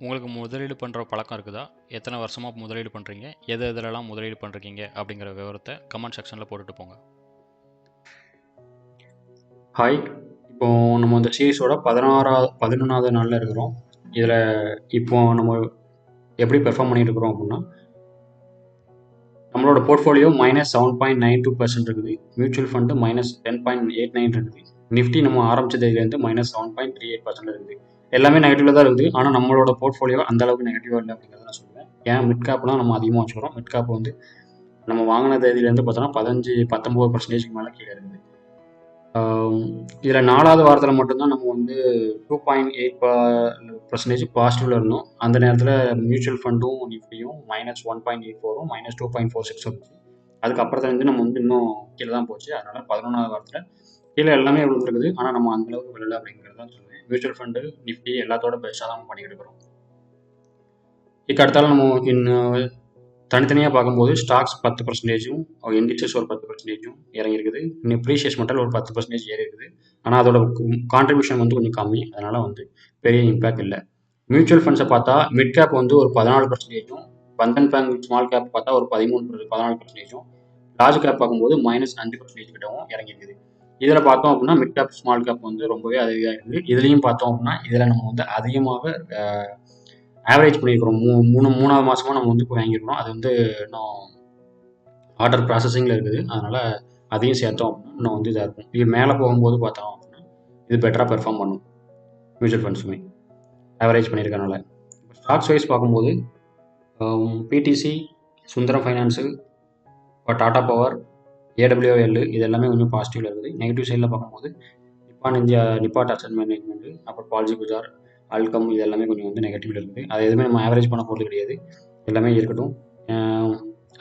உங்களுக்கு முதலீடு பண்ணுற பழக்கம் இருக்குதா? எத்தனை வருஷமாக முதலீடு பண்ணுறீங்க எது எதுலலாம் முதலீடு பண்ணுறீங்க அப்படிங்கிற விவரத்தை கமெண்ட் செக்ஷனில் போட்டுட்டு போங்க. ஹாய் இப்போ நம்ம இந்த சீரீஸோட பதினாறாவது பதினொன்றாவது நாளில் இருக்கிறோம். இதில் இப்போ நம்ம எப்படி பெர்ஃபார்ம் பண்ணிட்டு இருக்கிறோம் அப்படின்னா நம்மளோட portfolio minus seven point nine two percent இருக்குது. Mutual fund minus ten point eight nine இருக்குது. நிஃப்டி நம்ம ஆரம்பித்ததுலேருந்து minus seven point three eight percent இருக்குது. எல்லாமே நெகட்டிவ்ல தான் இருக்குது. ஆனால் நம்மளோட போர்ட்ஃபோலியோ அந்த அளவுக்கு நெகட்டிவாக இல்லை அப்படிங்கிறத நான் சொல்லுவேன் ஏன் மிட் கேப்லாம் நம்ம அதிகமாக வச்சுக்கிறோம். மிட் கேப் வந்து நம்ம வாங்கின தேதியிலேருந்து பார்த்தோன்னா பதினஞ்சு பத்தொம்போது பர்சன்டேஜ்க்கு மேலே கீழே இருக்குது. இதில் நாலாவது வாரத்தில் மட்டும்தான் நம்ம வந்து டூ பாயிண்ட் எயிட் பர்சன்டேஜ் பாசிட்டிவில் இருந்தோம். அந்த நேரத்தில் மியூச்சுவல் ஃபண்டும் நிஃப்டியும் minus one point eight ஃபோரும் minus two point four six வந்துச்சு அதுக்கப்புறத்துலேருந்து நம்ம வந்து இன்னும் கீழே தான் போச்சு. அதனால் பதினொன்றாவது வாரத்தில் கீழே எல்லாமே விழுந்துருக்குது. ஆனால் நம்ம அந்தளவுக்கு விழலை அப்படிங்கிறது தான் சொல்லுவேன் மியூச்சுவல் ஃபண்டு நிஃப்டி எல்லாத்தோட பெஸ்ட்டாக தான் நம்ம பண்ணிக்கிட்டு இருக்கிறோம். இதுக்கு அடுத்தாலும் நம்ம இன்னும் தனித்தனியாக பார்க்கும்போது ஸ்டாக்ஸ் பத்து பர்சன்டேஜும் இண்டிசஸ் ஒரு பத்து பர்சன்டேஜும் இறங்கியிருக்குது. இன்னும் ப்ரீஷியஸ் மெட்டல் ஒரு பத்து பர்சன்டேஜ் ஏறி இருக்குது ஆனால் அதோட கான்ட்ரிபியூஷன் வந்து கொஞ்சம் கம்மி. அதனால் வந்து பெரிய இம்பேக்ட் இல்லை. மியூச்சுவல் ஃபண்ட்ஸை பார்த்தா மிட் கேப் வந்து ஒரு பதினாலு பர்சன்டேஜும் பந்தன் பேங்க் ஸ்மால் கேப் பார்த்தா ஒரு பதிமூணு பதினாலு பர்சன்டேஜும் லார்ஜ் கேப் பார்க்கும்போது மைனஸ் அஞ்சு பர்சன்டேஜ் கிட்டவும் இறங்கியிருக்குது. இதில் பார்த்தோம் அப்படின்னா மிட் கேப் ஸ்மால் கேப் வந்து ரொம்பவே அதிகமாக இருக்குது இதுலேயும் பார்த்தோம் அப்படின்னா இதில் நம்ம வந்து அதிகமாக ஆவரேஜ் பண்ணியிருக்கிறோம் மூ மூணு மூணாவது மாதமாக நம்ம வந்து இப்போ வாங்கியிருக்கிறோம் அது வந்து இன்னும் ஆர்டர் ப்ராசஸிங்கில் இருக்குது. அதனால் அதையும் சேர்த்தோம் அப்படின்னா இன்னும் வந்து இதாக இருக்கும். இது மேலே போகும்போது பார்த்தோம் அப்படின்னா இது பெட்டராக பெர்ஃபார்ம் பண்ணும். மியூச்சுவல் ஃபண்ட்ஸுமே ஆவரேஜ் பண்ணியிருக்கனால இப்போ ஸ்டாக்ஸ் வைஸ் பார்க்கும்போது PTC Sundaram finance Tata power AWL இது எல்லாமே கொஞ்சம் பாசிட்டிவில் இருக்குது. நெகட்டிவ் சைடில் பார்க்கும்போது நிப்பான் இந்தியா நிப்பாட் அசட் மேனேஜ்மெண்ட் அப்புறம் பால்ஜி குஜார் அல்கம் இது எல்லாமே கொஞ்சம் வந்து நெகட்டிவில் இருக்குது. அது எதுவுமே நம்ம ஆவரேஜ் பண்ண போகிறது கிடையாது. எல்லாமே இருக்கட்டும்.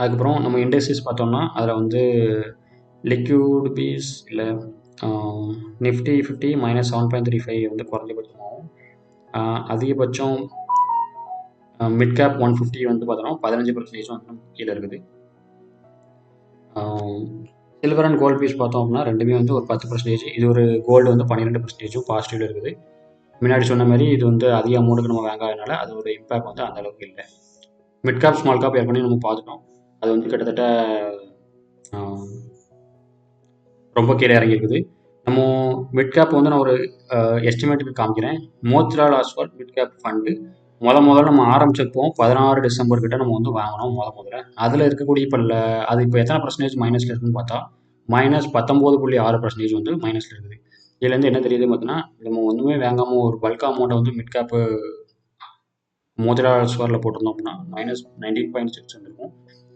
அதுக்கப்புறம் நம்ம இண்டஸ்ட்ரீஸ் பார்த்தோம்னா அதில் வந்து லிக்யூட் பீஸ் இல்லை Nifty fifty minus seven point three five வந்து குறைஞ்சபட்சமாகவும் அதிகபட்சம் மிட் கேப் ஒன் ஃபிஃப்டி வந்து பார்த்தோம்னா பதினஞ்சு பர்சன்டேஜ் வந்து கீழே இருக்குது. சில்வர் அண்ட் கோல்டு பீஸ் பார்த்தோம் அப்படின்னா ரெண்டுமே வந்து ஒரு பத்து பர்சன்டேஜ் இது ஒரு கோல்டு வந்து பன்னிரெண்டு பர்சன்டேஜும் பாசிட்டிவில் இருக்குது. முன்னாடி சொன்ன மாதிரி இது வந்து அதிக அமௌண்ட்டுக்கு நம்ம வாங்காதனால ஒரு இம்பேக்ட் வந்து அந்த அளவுக்கு இல்லை. மிட் காப் ஸ்மால் காப் ஏற்கனவே நம்ம பார்த்துட்டோம். அது வந்து கிட்டத்தட்ட ரொம்ப கீழே இறங்கியிருக்குது. நம்ம மிட் கேப் வந்து நான் ஒரு எஸ்டிமேட்டுக்கு காமிக்கிறேன். Motilal Oswal mid cap fund முத முதல்ல நம்ம ஆரம்பிச்சப்போ பதினாறு டிசம்பர் கிட்ட நம்ம வந்து வாங்கினோம் முத முதல்ல. அதில் இருக்கக்கூடிய இப்போ அது இப்போ எத்தனை பர்சன்டேஜ் மைனஸில் இருக்குன்னு பார்த்தா மைனஸ் பத்தொம்போது புள்ளி ஆறு பர்சன்டேஜ் வந்து மைனஸில் இருக்குது. இதுலேருந்து என்ன தெரியுது பார்த்தீங்கன்னா நம்ம ஒன்றுமே வாங்காமல் ஒரு பல்க் அமௌண்ட்டை வந்து மிட் கேப்பு முதலாளர் ஸ்கோரில் போட்டிருந்தோம் அப்படின்னா மைனஸ் நைன்டீன் பாயிண்ட் சிக்ஸ் வந்துருக்கும்.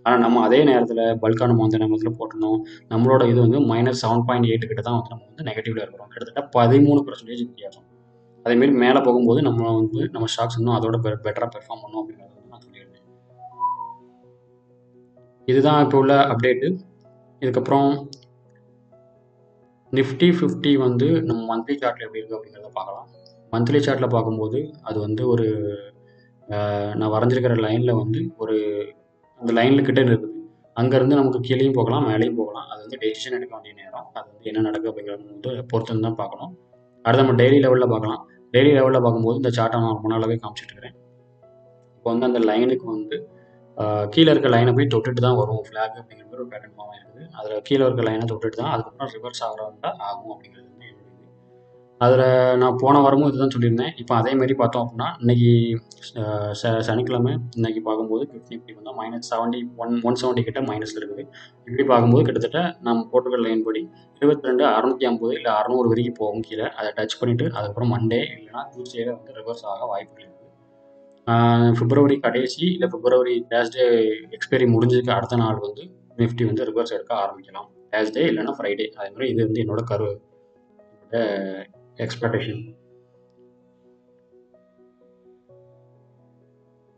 ஆனால் நம்ம அதே நேரத்தில் பல்காக நம்ம நேரத்தில் போட்டிருந்தோம். நம்மளோட இது வந்து மைனஸ் செவன் பாயிண்ட் எயிட் கிட்ட தான் வந்து நம்ம வந்து நெகட்டிவில் இருக்கிறோம். கிட்டத்தட்ட பதிமூணு பர்சன்டேஜ் வித்தியாசம் அதேமாரி மேலே போகும்போது நம்ம வந்து நம்ம ஸ்டாக்ஸ் இன்னும் அதோட பெ பெட்டராக பெர்ஃபார்ம் பண்ணும் அப்படிங்கிறத வந்து நான் சொல்லியிருந்தேன் இதுதான் இப்போ உள்ள அப்டேட்டு இதுக்கப்புறம் நிஃப்டி ஃபிஃப்டி வந்து நம்ம மந்த்லி சார்ட்டில் எப்படி இருக்குது அப்படிங்கிறத பார்க்கலாம். மந்த்லி சார்ட்டில் பார்க்கும்போது அது வந்து ஒரு நான் வரைஞ்சிருக்கிற லைனில் வந்து ஒரு அந்த லைனில் கிட்டே இருக்குது. அங்கேருந்து நமக்கு கீழேயும் போகலாம் மேலேயும் போகலாம். அது வந்து டெசிஷன் எடுக்க வேண்டிய நேரம். அது வந்து என்ன நடக்குது அப்படிங்கிறது வந்து பொறுத்துன்னு தான் பார்க்கணும். அடுத்து நம்ம டெய்லி லெவலில் பார்க்கலாம். டெய்லி லெவலில் பார்க்கும்போது இந்த சார்ட்டை நான் ரொம்ப நாளாகவே காமிச்சிட்டு இருக்கிறேன். இப்போ வந்து அந்த லைனுக்கு வந்து கீழே இருக்க லைனை போய் தொட்டுட்டு தான் வரும். ஃப்ளாக் அப்படிங்கிற மாதிரி ஒரு பேட்டர்ன் ஃபார்ம் இருக்குது அதில் கீழே இருக்க லைனை தொட்டுட்டு தான் அதுக்கப்புறம் ரிவர்ஸ் ஆகிறதா ஆகும் அப்படிங்கிறது. அதில் நான் போன வாரமும் இதுதான் சொல்லியிருந்தேன். இப்போ அதேமாரி பார்த்தோம் அப்படின்னா இன்னைக்கு ச சனிக்கிழமை இன்னைக்கு பார்க்கும்போது ஃபிஃப்டி இப்படி வந்தால் minus seventy one one seventy கிட்ட மைனஸில் இருக்குது. இப்படி பார்க்கும்போது கிட்டத்தட்ட நம்ம போட்டுக்கிற லைன் படி இருபத்தி ரெண்டு அறநூற்றி ஐம்பது இல்லை அறநூறு வரைக்கும் போகும் கீழே. அதை டச் பண்ணிவிட்டு அதுக்கப்புறம் மண்டே இல்லைனா டியூஸ்டேல வந்து ரிவர்ஸ் ஆக வாய்ப்புகள் இருக்குது. பிப்ரவரி கடைசி இல்லை பிப்ரவரி தேர்ஸ்டே எக்ஸ்பைரி முடிஞ்சதுக்கு அடுத்த நாள் வந்து நிஃப்டி வந்து ரிவர்ஸ் எடுக்க ஆரம்பிக்கலாம். தேர்ஸ்டே இல்லைனா ஃப்ரைடே அதே மாதிரி இது வந்து என்னோட கரு. exploitation.